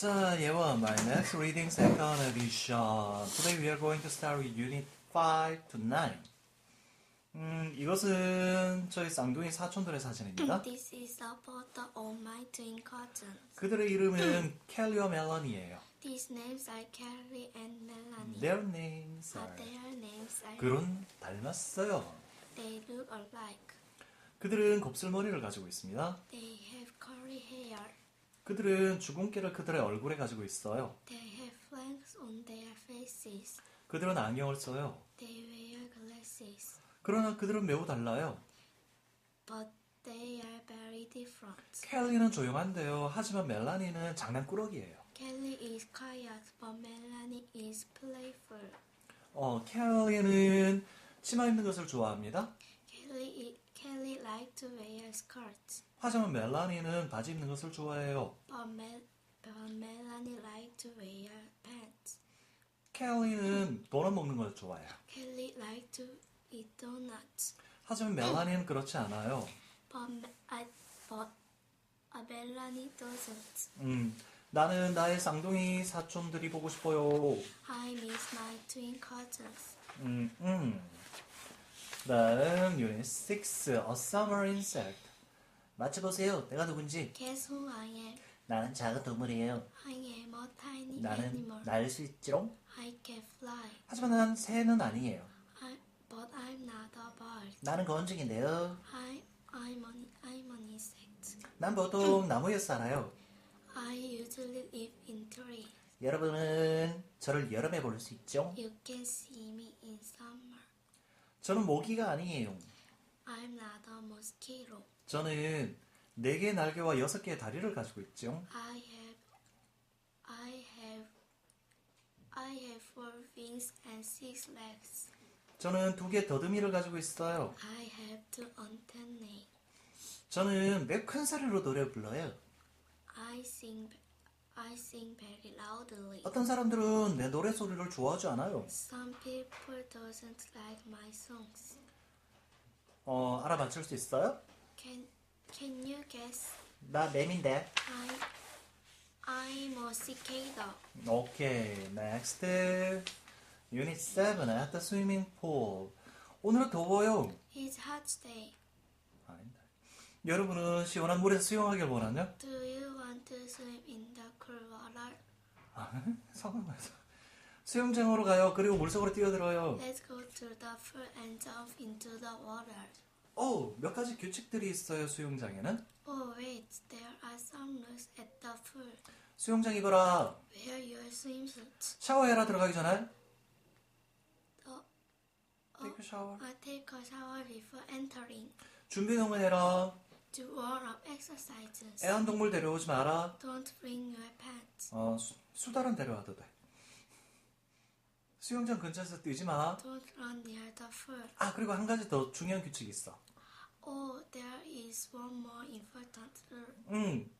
자, 예원, my next reading second edition. Today we are going to start with unit 5 to 9. 음, 이것은 저희 쌍둥이 사촌들의 사진입니다. This is a photo of my twin cousins. 그들의 이름은 켈리와 멜런이에요. These names are Carrie and Melanie. Their names are. their names are 그런 닮았어요. they look alike. 그들은 곱슬머리를 가지고 있습니다. They. 그들은 주근깨를 그들의 얼굴에 가지고 있어요. They have flanks on their faces. 그들은 안경을 써요. They wear glasses. 그러나 그들은 매우 달라요. But they are very different. 켈리는 조용한데요. 하지만 멜라니는 장난꾸러기예요. Kelly is quiet, but Melanie is playful. 어, 켈리는 치마 입는 것을 좋아합니다. Kelly, Kelly likes to wear skirts, 하지만 멜라니는 바지 입는 것을 좋아해요. but, Mel, but Melanie likes to wear pants. 켈리는 도넛 먹는 것을 좋아해요. Kelly likes to eat donuts, 하지만 멜라니는 그렇지 않아요. but, I, but uh, Melanie doesn't. 음, 나는 나의 쌍둥이 사촌들이 보고 싶어요. I miss my twin cousins. 음, 음. 다음 유닛 6, A Summer Insect. 맞춰보세요. 내가 누군지. Guess who I am? 나는 작은 동물이에요. I am a tiny 나는 animal. 날 수 있지롱. I can fly. 하지만 난 새는 아니에요. I, but I'm not a bird. 나는 건중인데요. I, I'm an, I'm an insect. 난 보통 나무에 살아요. I usually live in trees. 여러분은 저를 여름에 볼 수 있죠? You can see me in summer. 저는 모기가 아니에요. I'm not a mosquito. 저는 네 개의 날개와 여섯 개의 다리를 가지고 있죠. I have, I have, I have four wings and six legs. 저는 두 개의 더듬이를 가지고 있어요. I have two antennae. 저는 매우 큰 소리로 노래 불러요. I sing, I sing very loudly. 어떤 사람들은 내 노래 소리를 좋아하지 않아요. Some people doesn't like my songs. 어, 알아맞힐 수 있어요? Can, can you guess? 나 뱀인데. I, I'm a cicada. 오케이, next. Unit 7, at the swimming pool. 오늘은 더워요. It's hot day. 아닌데. 여러분은 시원한 물에서 수영하길 원하냐? Do you want to swim in the cool water? 아, 상관없어. 수영장으로 가요. 그리고 물속으로 뛰어들어요. Let's go to the pool and jump into the water. 어, 몇 가지 규칙들이 있어요, 수영장에는. Oh wait, there are some rules at the pool. 수영장 입어라. Wear your swimsuit. 샤워해라, 들어가기 전에. Uh, Take a shower. uh, take a shower before entering. 준비 운동을 해라. Do warm up exercises. 애완동물 데려오지 마라. Don't bring your pets. 어, 수, 수달은 데려와도 돼. 수영장 근처에서 뛰지 마. Don't run near the pool. 아, 그리고 한 가지 더 중요한 규칙이 있어. Oh, there is one more important rule. 응.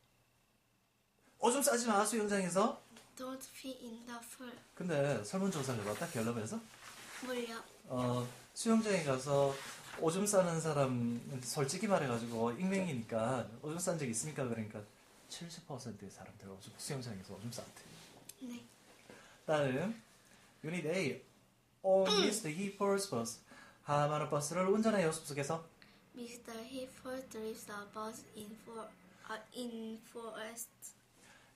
오줌 싸지 마, 수영장에서. Don't pee in the pool. 근데 설문조사를 해봤다, 갤럽에서. 물려. 어, 수영장에 가서 오줌 싸는 사람, 솔직히 말해가지고, 익명이니까, 오줌 싼 적 있습니까? 그러니까, 70%의 사람들 오줌, 수영장에서 오줌 쌌대. 네. 다음, 유닛 A. On Mr. Heeper's bus. 하마는 버스를 운전해요, 숲속에서. Mr. Hippo drives a bus in for uh, in forest.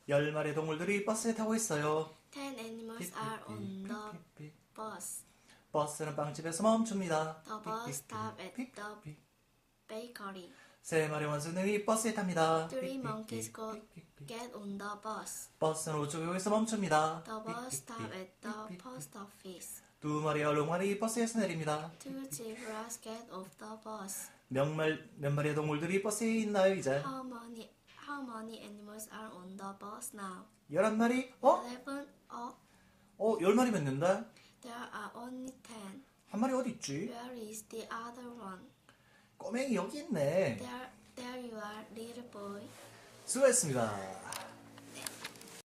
열 마리의 동물들이 버스에 타고 있어요. Ten animals are on the bus. 버스는 빵집에서 멈춥니다. The bus stop at the bakery. 세 마리 원숭이들이 버스에 탑니다. Three monkeys go get on the bus. 버스는 우측에서 멈춥니다. The bus stop at the post office. 두 마리의 얼룩말이 버스에서 내립니다. Two zebras get off the bus. 몇, 말, 몇 마리의 동물들이 버스에 있나요, 이제? How many how many animals are on the bus now? 열한 마리? 어? Eleven. Oh, 어, 열 마리 맺는다? there are only ten. 한 마리 어디 있지? Where is the other one? 꼬맹이 여기 있네. There, there you are, little boy. 수고했습니다.